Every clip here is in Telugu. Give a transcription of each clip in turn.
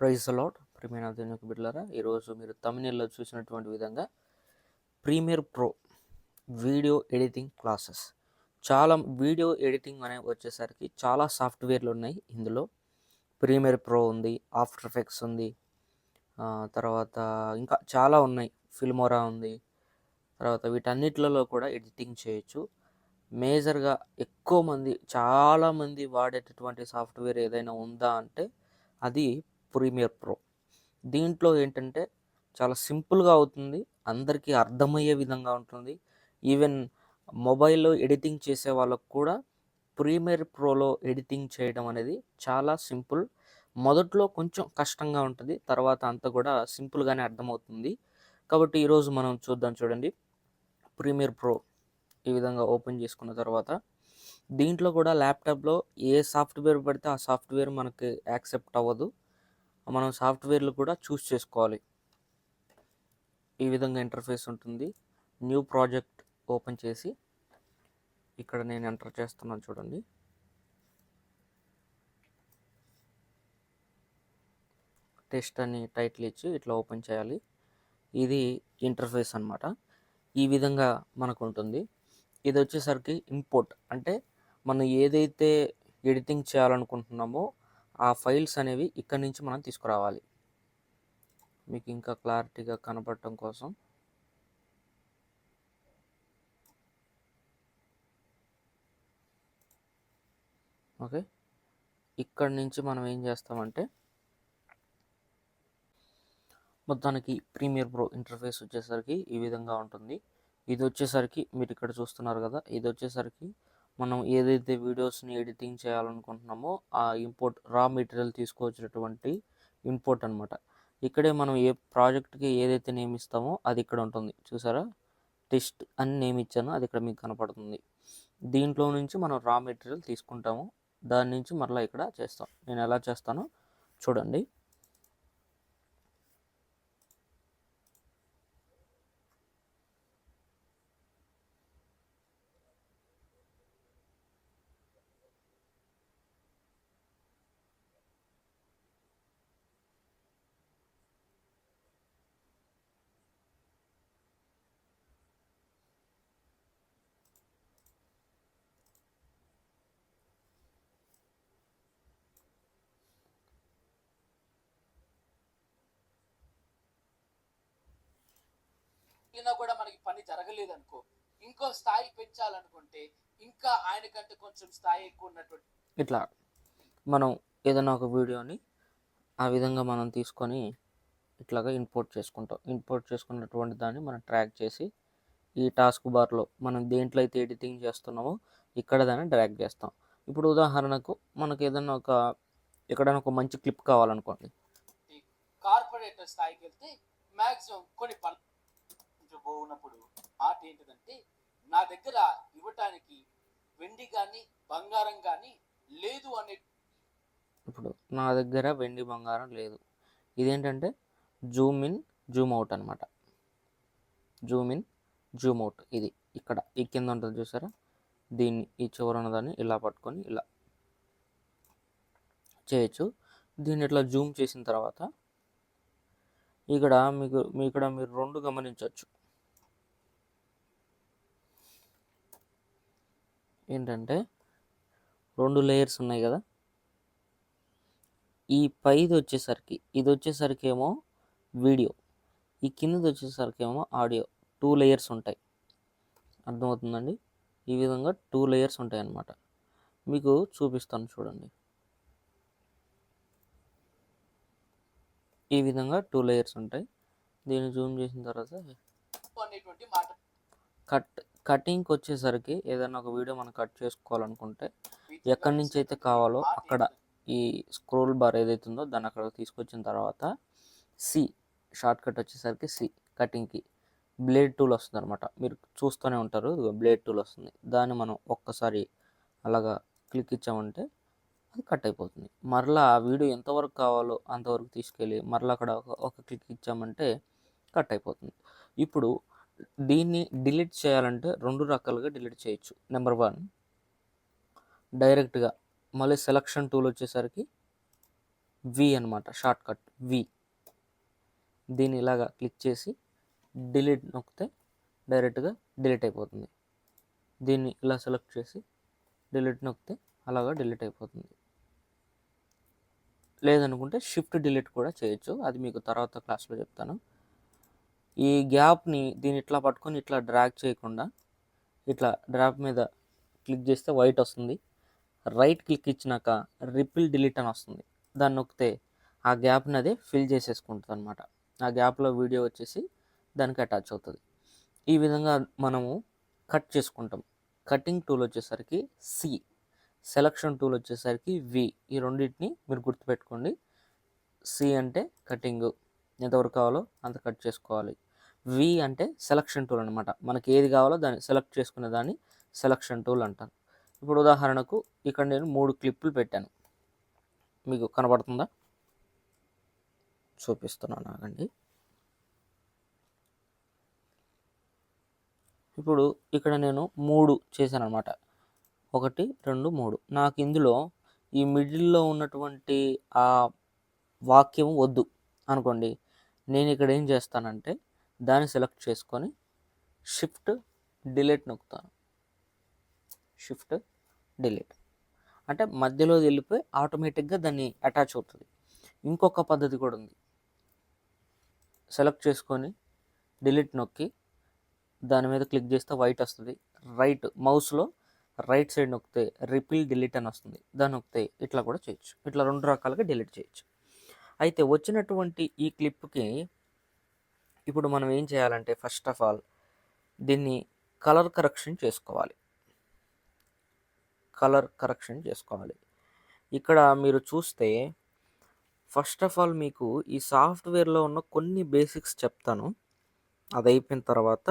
ప్రైజ్ అలాట్ ప్రియమైన దేవునికి బిడ్డలారా ఈరోజు మీరు తమిళలో చూసినటువంటి విధంగా premiere pro video editing classes. చాలా వీడియో ఎడిటింగ్ అనే వచ్చేసరికి చాలా సాఫ్ట్వేర్లు ఉన్నాయి ఇందులో. ప్రీమియర్ ప్రో ఉంది ఆఫ్టర్ ఎఫెక్ట్స్ ఉంది తర్వాత ఇంకా చాలా ఉన్నాయి. ఫిల్మోరా ఉంది తర్వాత వీటన్నిటిలలో కూడా ఎడిటింగ్ చేయొచ్చు. మేజర్గా ఎక్కువ మంది చాలామంది వాడేటటువంటి సాఫ్ట్వేర్ ఏదైనా ఉందా అంటే అది ప్రీమియర్ ప్రో. దీంట్లో ఏంటంటే చాలా సింపుల్గా అవుతుంది. అందరికీ అర్థమయ్యే విధంగా ఉంటుంది. ఈవెన్ మొబైల్లో ఎడిటింగ్ చేసే వాళ్ళకు కూడా ప్రీమియర్ ప్రోలో ఎడిటింగ్ చేయడం అనేది చాలా సింపుల్. మొదట్లో కొంచెం కష్టంగా ఉంటుంది. తర్వాత అంతా కూడా సింపుల్గానే అర్థమవుతుంది. కాబట్టి ఈరోజు మనం చూద్దాం చూడండి. ప్రీమియర్ ప్రో ఈ విధంగా ఓపెన్ చేసుకున్న తర్వాత దీంట్లో కూడా ల్యాప్టాప్లో ఏ సాఫ్ట్వేర్ పడితే ఆ సాఫ్ట్వేర్ మనకి యాక్సెప్ట్ అవ్వదు. మనం సాఫ్ట్వేర్లు కూడా చూస్ చేసుకోవాలి. ఈ విధంగా ఇంటర్ఫేస్ ఉంటుంది. న్యూ ప్రాజెక్ట్ ఓపెన్ చేసి ఇక్కడ నేను ఎంటర్ చేస్తున్నాను చూడండి. టెస్ట్ అని టైటిల్ ఇచ్చి ఇట్లా ఓపెన్ చేయాలి. ఇది ఇంటర్ఫేస్ అన్నమాట. ఈ విధంగా మనకు ఉంటుంది. ఇది వచ్చేసరికి ఇంపోర్ట్ అంటే మనం ఏదైతే ఎడిటింగ్ చేయాలనుకుంటున్నామో ఆ ఫైల్స్ అనేవి ఇక్కడ నుంచి మనం తీసుకురావాలి. మీకు ఇంకా క్లారిటీగా కనపడటం కోసం. ఓకే. ఇక్కడ నుంచి మనం ఏం చేస్తామంటే మొత్తానికి ప్రీమియర్ ప్రో ఇంటర్ఫేస్ వచ్చేసరికి ఈ విధంగా ఉంటుంది. ఇది వచ్చేసరికి మీరు ఇక్కడ చూస్తున్నారు కదా ఇది వచ్చేసరికి మనం ఏదైతే వీడియోస్ని ఎడిటింగ్ చేయాలనుకుంటున్నామో ఆ ఇంపోర్ట్ రా మెటీరియల్ తీసుకొచ్చినటువంటి ఇంపోర్ట్ అనమాట ఇక్కడే మనం ఏ ప్రాజెక్ట్కి ఏదైతే నేమ్ ఇస్తామో అది ఇక్కడ ఉంటుంది. చూసారా? టెస్ట్ అని నేమ్ ఇచ్చాను. అది ఇక్కడ మీకు కనపడుతుంది. దీంట్లో నుంచి మనం రా మెటీరియల్ తీసుకుంటాము. దాని నుంచి మరలా ఇక్కడ చేస్తాం. నేను ఎలా చేస్తానో చూడండి. అయినా కూడా మనకి పని జరగలేదు అనుకో ఇంకో స్థాయి పెంచాలనుకుంటే ఇంకా ఆయన కంటే కొంచెం స్థాయి ఎక్కువ ఉన్నటువంటి ఇట్లా మనం ఏదైనా ఒక వీడియోని ఆ విధంగా మనం తీసుకొని ఇట్లాగా ఇంపోర్ట్ చేసుకుంటాం. ఇంపోర్ట్ చేసుకున్నటువంటి దాన్ని మనం ట్రాక్ చేసి ఈ టాస్క్ బార్లో మనం దేంట్లో అయితే ఎడిటింగ్ చేస్తున్నామో ఇక్కడ దాన్ని డ్రాగ్ చేస్తాం. ఇప్పుడు ఉదాహరణకు మనకు ఏదైనా ఒక ఎక్కడైనా ఒక మంచి క్లిప్ కావాలనుకోండి. కార్పొరేటర్ స్థాయికి వెళ్తే మాక్సిమం కొన్ని పనులు మాట ఏంటిదంటే నా దగ్గర ఇవ్వటానికి వెండి కానీ బంగారం కానీ లేదు అనే ఇప్పుడు నా దగ్గర వెండి బంగారం లేదు. ఇదేంటంటే జూమ్ ఇన్ జూమ్ అవుట్ అనమాట జూమ్ ఇన్ జూమ్ అవుట్ ఇది ఇక్కడ. ఈ కింద ఉంటుంది చూసారా? దీన్ని ఈ చివర ఉన్నదాన్ని ఇలా పట్టుకొని ఇలా చేయొచ్చు. దీన్ని ఇట్లా జూమ్ చేసిన తర్వాత ఇక్కడ మీకు మీ ఇక్కడ మీరు రెండు గమనించవచ్చు. ఏంటంటే రెండు లేయర్స్ ఉన్నాయి కదా. ఈ పైది వచ్చేసరికి ఇది వచ్చేసరికి ఏమో వీడియో ఈ కిందది వచ్చేసరికి ఏమో ఆడియో టూ లేయర్స్ ఉంటాయి. అర్థమవుతుందండి? ఈ విధంగా టూ లేయర్స్ ఉంటాయి అన్నమాట మీకు చూపిస్తాను చూడండి. ఈ విధంగా టూ లేయర్స్ ఉంటాయి. దీన్ని జూమ్ చేసిన తర్వాత కట్ కటింగ్కి వచ్చేసరికి ఏదైనా ఒక వీడియో మనం కట్ చేసుకోవాలనుకుంటే ఎక్కడి నుంచి అయితే కావాలో అక్కడ ఈ స్క్రోల్ బార్ ఏదైతే ఉందో దాన్ని అక్కడ తీసుకొచ్చిన తర్వాత సి షార్ట్ కట్ వచ్చేసరికి సి కటింగ్కి బ్లేడ్ టూల్ వస్తుంది అనమాట మీరు చూస్తూనే ఉంటారు. బ్లేడ్ టూల్ వస్తుంది. దాన్ని మనం ఒక్కసారి అలాగా క్లిక్ ఇచ్చామంటే అది కట్ అయిపోతుంది. మరలా ఆ వీడియో ఎంతవరకు కావాలో అంతవరకు తీసుకెళ్ళి మరలా అక్కడ ఒక- ఒక క్లిక్ ఇచ్చామంటే కట్ అయిపోతుంది. ఇప్పుడు దీన్ని డిలీట్ చేయాలంటే రెండు రకాలుగా డిలీట్ చేయొచ్చు. నెంబర్ వన్ డైరెక్ట్గా మళ్ళీ సెలక్షన్ టూల్ వచ్చేసరికి వి అనమాట షార్ట్ కట్ వి. దీన్ని ఇలాగా క్లిక్ చేసి డిలీట్ నొక్కితే డైరెక్ట్గా డిలీట్ అయిపోతుంది. దీన్ని ఇలా సెలెక్ట్ చేసి డిలీట్ నొక్కితే అలాగా డిలీట్ అయిపోతుంది. లేదనుకుంటే షిఫ్ట్ డిలీట్ కూడా చేయొచ్చు. అది మీకు తర్వాత క్లాస్లో చెప్తాను. ఈ గ్యాప్ని దీన్ని ఇట్లా పట్టుకొని ఇట్లా డ్రాగ్ చేయకుండా ఇట్లా డ్రాప్ మీద క్లిక్ చేస్తే వైట్ వస్తుంది. రైట్ క్లిక్ ఇచ్చినాక రిపిల్ డిలీట్ అని వస్తుంది. దాన్ని నొక్కితే ఆ గ్యాప్ని అదే ఫిల్ చేసేసుకుంటుంది అనమాట ఆ గ్యాప్లో వీడియో వచ్చేసి దానికి అటాచ్ అవుతుంది. ఈ విధంగా మనము కట్ చేసుకుంటాం. కటింగ్ టూల్ వచ్చేసరికి సి సెలక్షన్ టూల్ వచ్చేసరికి వి. ఈ రెండింటిని మీరు గుర్తుపెట్టుకోండి. సి అంటే కటింగ్. ఎంతవరకు కావాలో అంత కట్ చేసుకోవాలి. వి అంటే సెలక్షన్ టూల్ అనమాట మనకి ఏది కావాలో దాన్ని సెలెక్ట్ చేసుకునే దాన్ని సెలక్షన్ టూల్ అంటారు. ఇప్పుడు ఉదాహరణకు ఇక్కడ నేను మూడు క్లిప్పులు పెట్టాను. మీకు కనబడుతుందా? చూపిస్తున్నాను ఆగండి ఇప్పుడు ఇక్కడ నేను మూడు చేశాను అనమాట ఒకటి రెండు మూడు. నాకు ఇందులో ఈ మిడిల్లో ఉన్నటువంటి ఆ వాక్యం వద్దు అనుకోండి. నేను ఇక్కడ ఏం చేస్తానంటే దాన్ని సెలెక్ట్ చేసుకొని షిఫ్ట్ డిలీట్ నొక్కుతాను. Shift delete. అంటే మధ్యలో వెళ్ళిపోయి ఆటోమేటిక్గా దాన్ని అటాచ్ అవుతుంది. ఇంకొక పద్ధతి కూడా ఉంది. సెలెక్ట్ చేసుకొని డిలీట్ నొక్కి దాని మీద క్లిక్ చేస్తే వైట్ వస్తుంది. రైట్ మౌస్లో రైట్ సైడ్ నొక్కితే రిపిల్ డిలీట్ అని వస్తుంది. దాన్ని నొక్కితే ఇట్లా కూడా చేయొచ్చు. ఇట్లా రెండు రకాలుగా డిలీట్ చేయొచ్చు. అయితే వచ్చినటువంటి ఈ క్లిప్కి ఇప్పుడు మనం ఏం చేయాలంటే ఫస్ట్ ఆఫ్ ఆల్ దీన్ని కలర్ కరెక్షన్ చేసుకోవాలి. కలర్ కరెక్షన్ చేసుకోవాలి. ఇక్కడ మీరు చూస్తే ఫస్ట్ ఆఫ్ ఆల్ మీకు ఈ సాఫ్ట్వేర్లో ఉన్న కొన్ని బేసిక్స్ చెప్తాను. అది అయిపోయిన తర్వాత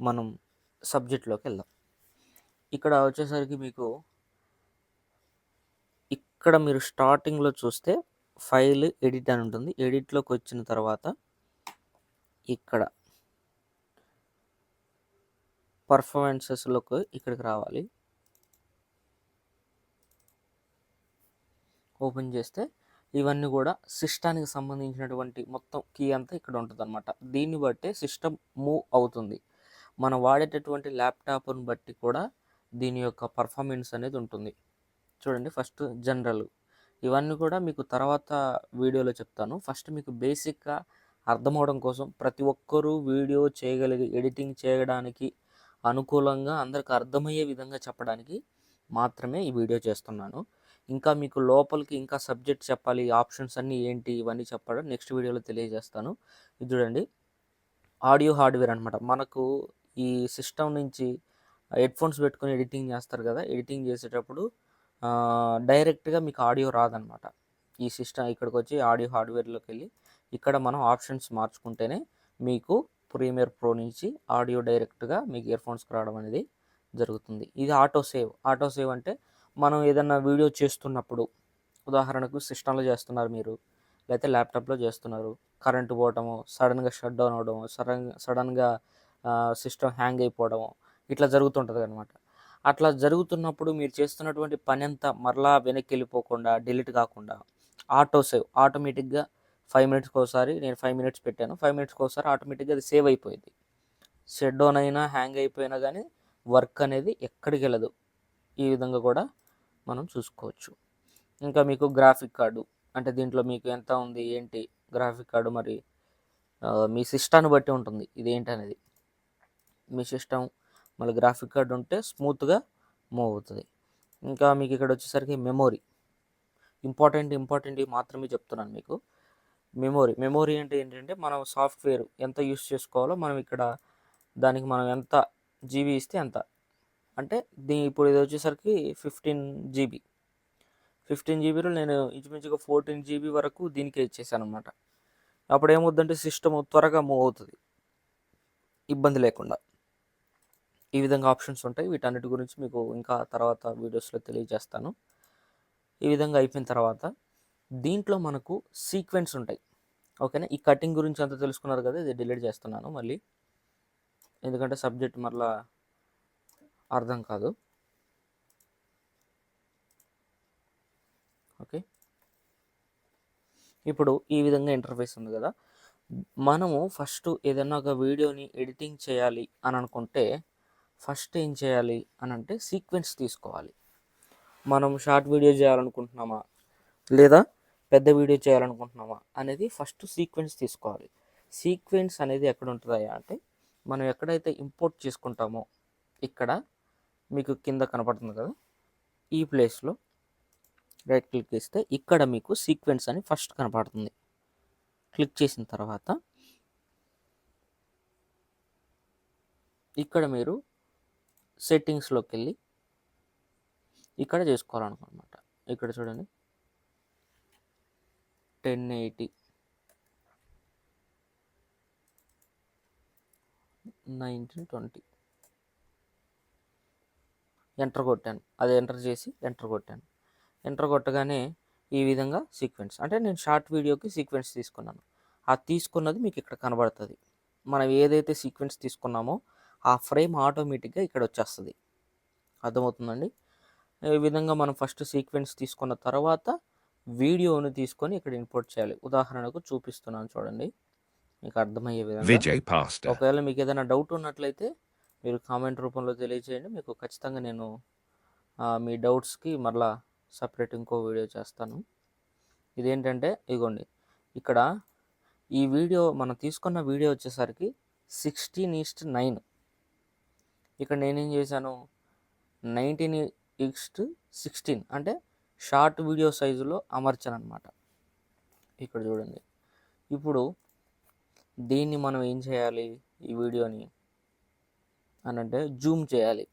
మనం సబ్జెక్ట్లోకి వెళ్దాం. ఇక్కడ వచ్చేసరికి మీకు ఇక్కడ మీరు స్టార్టింగ్లో చూస్తే ఫైల్ ఎడిట్ అని ఉంటుంది. ఎడిట్లోకి వచ్చిన తర్వాత ఇక్కడ పర్ఫార్మెన్సెస్లోకి ఇక్కడికి రావాలి. ఓపెన్ చేస్తే ఇవన్నీ కూడా సిస్టానికి సంబంధించినటువంటి మొత్తం కీ అంతా ఇక్కడ ఉంటుంది అనమాట దీన్ని బట్టే సిస్టమ్ మూవ్ అవుతుంది. మనం వాడేటటువంటి ల్యాప్టాప్ని బట్టి కూడా దీని యొక్క పర్ఫార్మెన్స్ అనేది ఉంటుంది. చూడండి ఫస్ట్ జనరల్ ఇవన్నీ కూడా మీకు తర్వాత వీడియోలో చెప్తాను. ఫస్ట్ మీకు బేసిక్గా అర్థమవడం కోసం ప్రతి ఒక్కరూ వీడియో చేయగలిగి ఎడిటింగ్ చేయడానికి అనుకూలంగా అందరికి అర్థమయ్యే విధంగా చెప్పడానికి మాత్రమే ఈ వీడియో చేస్తున్నాను. ఇంకా మీకు లోపలికి ఇంకా సబ్జెక్ట్ చెప్పాలి ఆప్షన్స్ అన్నీ ఏంటి ఇవన్నీ చెప్పడం నెక్స్ట్ వీడియోలో తెలియజేస్తాను. ఇది చూడండి. ఆడియో హార్డ్వేర్ అనమాట మనకు ఈ సిస్టమ్ నుంచి హెడ్ఫోన్స్ పెట్టుకొని ఎడిటింగ్ చేస్తారు కదా ఎడిటింగ్ చేసేటప్పుడు డైరెక్ట్గా మీకు ఆడియో రాదనమాట ఈ సిస్టమ్ ఇక్కడికి వచ్చి ఆడియో హార్డ్వేర్లోకి వెళ్ళి ఇక్కడ మనం ఆప్షన్స్ మార్చుకుంటేనే మీకు ప్రీమియర్ ప్రో నుంచి ఆడియో డైరెక్ట్గా మీకు ఇయర్ ఫోన్స్కి రావడం అనేది జరుగుతుంది. ఇది ఆటో సేవ్. ఆటో సేవ్ అంటే మనం ఏదన్నా వీడియో చేస్తున్నప్పుడు ఉదాహరణకు సిస్టంలో చేస్తున్నారు మీరు లేకపోతే ల్యాప్టాప్లో చేస్తున్నారు. కరెంటు పోవటము సడన్గా షట్ డౌన్ అవడము సడన్ సడన్గా సిస్టమ్ హ్యాంగ్ అయిపోవడము ఇట్లా జరుగుతుంటుంది అనమాట అట్లా జరుగుతున్నప్పుడు మీరు చేస్తున్నటువంటి పని అంతా మరలా వెనక్కి వెళ్ళిపోకుండా డిలీట్ కాకుండా ఆటో సేవ్. ఆటోమేటిక్గా ఫైవ్ మినిట్స్కి ఒకసారి నేను ఫైవ్ మినిట్స్ పెట్టాను. ఫైవ్ మినిట్స్కి ఒకసారి ఆటోమేటిక్గా అది సేవ్ అయిపోయింది. షెడ్ డౌన్ అయినా హ్యాంగ్ అయిపోయినా కానీ వర్క్ అనేది ఎక్కడికి వెళ్ళదు. ఈ విధంగా కూడా మనం చూసుకోవచ్చు. ఇంకా మీకు గ్రాఫిక్ కార్డు అంటే దీంట్లో మీకు ఎంత ఉంది ఏంటి గ్రాఫిక్ కార్డు మరి? మీ సిస్టాన్ని బట్టి ఉంటుంది ఇది ఏంటి అనేది. మీ సిస్టమ్ మళ్ళీ గ్రాఫిక్ కార్డు ఉంటే స్మూత్గా మూవ్ అవుతుంది. ఇంకా మీకు ఇక్కడ వచ్చేసరికి మెమొరీ. ఇంపార్టెంట్ ఇంపార్టెంట్ మాత్రమే చెప్తున్నాను మీకు. మెమోరీ. మెమోరీ అంటే ఏంటంటే మనం సాఫ్ట్వేర్ ఎంత యూస్ చేసుకోవాలో మనం ఇక్కడ దానికి మనం ఎంత జీబీ ఇస్తే ఎంత అంటే దీని ఇప్పుడు ఇది వచ్చేసరికి ఫిఫ్టీన్ జీబీ. ఫిఫ్టీన్ జీబీలో నేను ఇంచుమించుగా ఫోర్టీన్ జీబీ వరకు దీనికే ఇచ్చేసాను అనమాట అప్పుడు ఏమవుద్దంటే సిస్టమ్ త్వరగా మూవ్ అవుతుంది. ఇబ్బంది లేకుండా. ఈ విధంగా ఆప్షన్స్ ఉంటాయి. వీటన్నిటి గురించి మీకు ఇంకా తర్వాత వీడియోస్లో తెలియజేస్తాను. ఈ విధంగా అయిపోయిన తర్వాత దీంట్లో మనకు సీక్వెన్స్ ఉంటాయి. ఓకేనా? ఈ కటింగ్ గురించి అంతా తెలుసుకున్నారు కదా ఇది డిలీట్ చేస్తున్నాను మళ్ళీ. ఎందుకంటే సబ్జెక్ట్ మరలా అర్థం కాదు. ఓకే? ఇప్పుడు ఈ విధంగా ఇంటర్ఫేస్ ఉంది కదా. మనము ఫస్ట్ ఏదైనా ఒక వీడియోని ఎడిటింగ్ చేయాలి అని అనుకుంటే ఫస్ట్ ఏం చేయాలి అని అంటే సీక్వెన్స్ తీసుకోవాలి. మనం షార్ట్ వీడియో చేయాలనుకుంటున్నామా? లేదా పెద్ద వీడియో చేయాలనుకుంటున్నామా అనేది ఫస్ట్ సీక్వెన్స్ తీసుకోవాలి. సీక్వెన్స్ అనేది ఎక్కడ ఉంటుందా అంటే మనం ఎక్కడైతే ఇంపోర్ట్ చేసుకుంటామో ఇక్కడ మీకు కింద కనపడుతుంది కదా ఈ ప్లేస్లో రైట్ క్లిక్ చేస్తే ఇక్కడ మీకు సీక్వెన్స్ అని ఫస్ట్ కనపడుతుంది. క్లిక్ చేసిన తర్వాత ఇక్కడ మీరు సెట్టింగ్స్లోకి వెళ్ళి ఇక్కడ చేసుకోవాలనుకున్నమాట ఇక్కడ చూడండి. Ten eighty. Nineteen twenty. Enter కొట్టాను. అది ఎంటర్ చేసి ఎంటర్ కొట్టాను. ఎంటర్ కొట్టగానే ఈ విధంగా సీక్వెన్స్ అంటే నేను షార్ట్ వీడియోకి సీక్వెన్స్ తీసుకున్నాను. ఆ తీసుకున్నది మీకు ఇక్కడ కనబడుతుంది. మనం ఏదైతే సీక్వెన్స్ తీసుకున్నామో ఆ ఫ్రేమ్ ఆటోమేటిక్గా ఇక్కడ వచ్చేస్తుంది. అర్థమవుతుందండి? ఈ విధంగా మనం ఫస్ట్ సీక్వెన్స్ తీసుకున్న తర్వాత వీడియోని తీసుకొని ఇక్కడ ఇంపోర్ట్ చేయాలి. ఉదాహరణకు చూపిస్తున్నాను చూడండి. మీకు అర్థమయ్యే విధంగా. ఒకవేళ మీకు ఏదైనా డౌట్ ఉన్నట్లయితే మీరు కామెంట్ రూపంలో తెలియజేయండి. మీకు ఖచ్చితంగా నేను మీ డౌట్స్కి మరలా సపరేట్ ఇంకో వీడియో చేస్తాను. ఇదేంటంటే ఇగోండి. ఇక్కడ ఈ వీడియో మనం తీసుకున్న వీడియో వచ్చేసరికి సిక్స్టీన్ ఈస్ట్ నైన్. ఇక్కడ నేనేం చేశాను? Nineteen is to sixteen. అంటే షార్ట్ వీడియో సైజులో అమర్చాలన్నమాట ఇక్కడ చూడండి. ఇప్పుడు దీన్ని మనం ఏం చేయాలి? ఈ వీడియోని అని అంటే జూమ్ చేయాలి.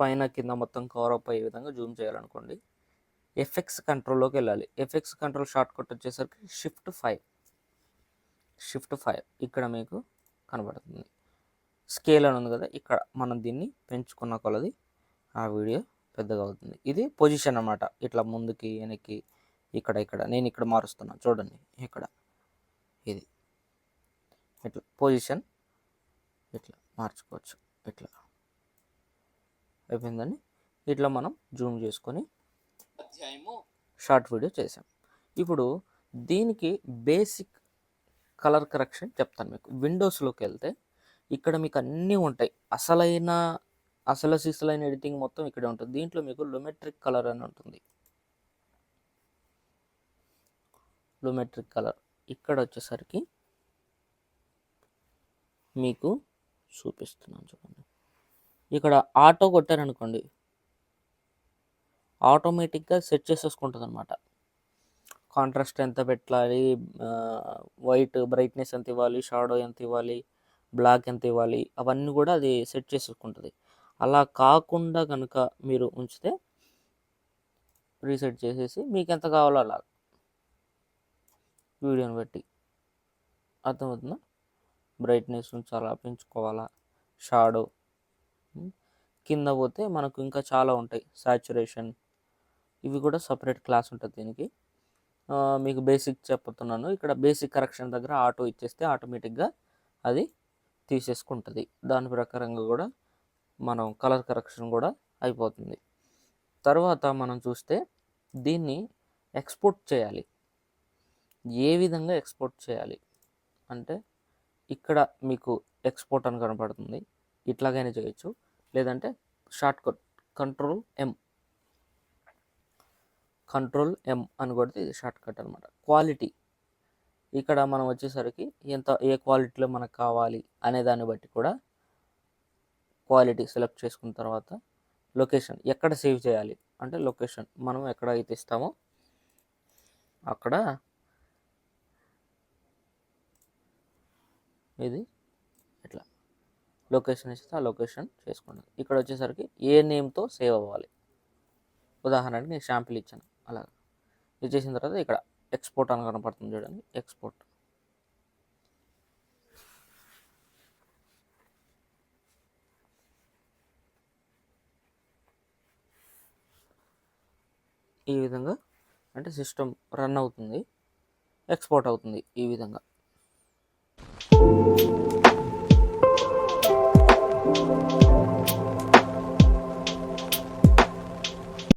పైన కింద మొత్తం కవర్ అప్ అయ్యే విధంగా జూమ్ చేయాలనుకోండి. ఎఫెక్ట్స్ కంట్రోల్లోకి వెళ్ళాలి. ఎఫెక్ట్స్ కంట్రోల్ షార్ట్ కట్ వచ్చేసరికి షిఫ్ట్ ఫైవ్. షిఫ్ట్ ఫైవ్ ఇక్కడ మీకు కనబడుతుంది. స్కేల్ అని ఉంది కదా ఇక్కడ మనం దీన్ని పెంచుకున్న కొలది ఆ వీడియో పెద్దగా అవుతుంది. ఇది పొజిషన్ అన్నమాట. ఇట్లా ముందుకి వెనక్కి ఇక్కడ ఇక్కడ. నేను ఇక్కడ మారుస్తున్నాను చూడండి. ఇక్కడ. ఇది. ఇట్లా. పొజిషన్ ఇట్లా. మార్చుకోవచ్చు. ఇట్లా. అయిపోయిందండి. ఇట్లా మనం జూమ్ చేసుకొని షార్ట్ వీడియో చేసాం ఇప్పుడు దీనికి బేసిక్ కలర్ కరెక్షన్ చెప్తాను మీకు. విండోస్లోకి వెళ్తే ఇక్కడ మీకు అన్నీ ఉంటాయి. అసలైన అసలు సిసలైన ఎడిటింగ్ మొత్తం ఇక్కడే ఉంటుంది. దీంట్లో మీకు లొమెట్రిక్ కలర్ అని ఉంటుంది. Lumetri colour. ఇక్కడ వచ్చేసరికి మీకు చూపిస్తున్నాను చూడండి. ఇక్కడ ఆటో కొట్టారనుకోండి ఆటోమేటిక్గా సెట్ చేసేసుకుంటుంది అనమాట కాంట్రాస్ట్ ఎంత పెట్టాలి వైట్ బ్రైట్నెస్ ఎంత ఇవ్వాలి షాడో ఎంత ఇవ్వాలి బ్లాక్ ఎంత ఇవ్వాలి అవన్నీ కూడా అది సెట్ చేసేసుకుంటుంది. అలా కాకుండా కనుక మీరు ఉంచితే రీసెట్ చేసేసి మీకు ఎంత కావాలో అలా వీడియోని బట్టి. అర్థమవుతుందా? బ్రైట్నెస్ చాలా పెంచుకోవాలా? షాడో. కింద పోతే మనకు ఇంకా చాలా ఉంటాయి. సాచురేషన్ ఇవి కూడా సపరేట్ క్లాస్ ఉంటుంది దీనికి. మీకు బేసిక్ చెప్తున్నాను ఇక్కడ బేసిక్ కరెక్షన్ దగ్గర ఆటో ఇచ్చేస్తే ఆటోమేటిక్గా అది తీసేసుకుంటుంది. దాని ప్రకారంగా కూడా మనం కలర్ కరెక్షన్ కూడా అయిపోతుంది. తర్వాత మనం చూస్తే దీన్ని ఎక్స్పోర్ట్ చేయాలి. ఏ విధంగా ఎక్స్పోర్ట్ చేయాలి? అంటే ఇక్కడ మీకు ఎక్స్పోర్ట్ అని కనపడుతుంది. ఇట్లాగైనా చేయొచ్చు. లేదంటే short cut control M control M అని కొడితే ఇది షార్ట్ కట్ అనమాట క్వాలిటీ. ఇక్కడ మనం వచ్చేసరికి ఎంత ఏ క్వాలిటీలో మనకు కావాలి అనే దాన్ని బట్టి కూడా క్వాలిటీ సెలెక్ట్ చేసుకున్న తర్వాత లొకేషన్ ఎక్కడ సేవ్ చేయాలి? అంటే లొకేషన్ మనం ఎక్కడ అయితే ఇస్తామో అక్కడ ఇది ఇట్లా. లొకేషన్ ఇస్తే ఆ లొకేషన్ చేసుకోండి. ఇక్కడ వచ్చేసరికి ఏ నేమ్తో సేవ్ అవ్వాలి? ఉదాహరణకి నేను షాంపిల్ ఇచ్చాను. అలా ఇచ్చేసిన తర్వాత ఇక్కడ ఎక్స్పోర్ట్ అని కనపడుతుంది చూడండి. ఎక్స్పోర్ట్. ఈ విధంగా అంటే సిస్టమ్ రన్ అవుతుంది ఎక్స్పోర్ట్ అవుతుంది ఈ విధంగా.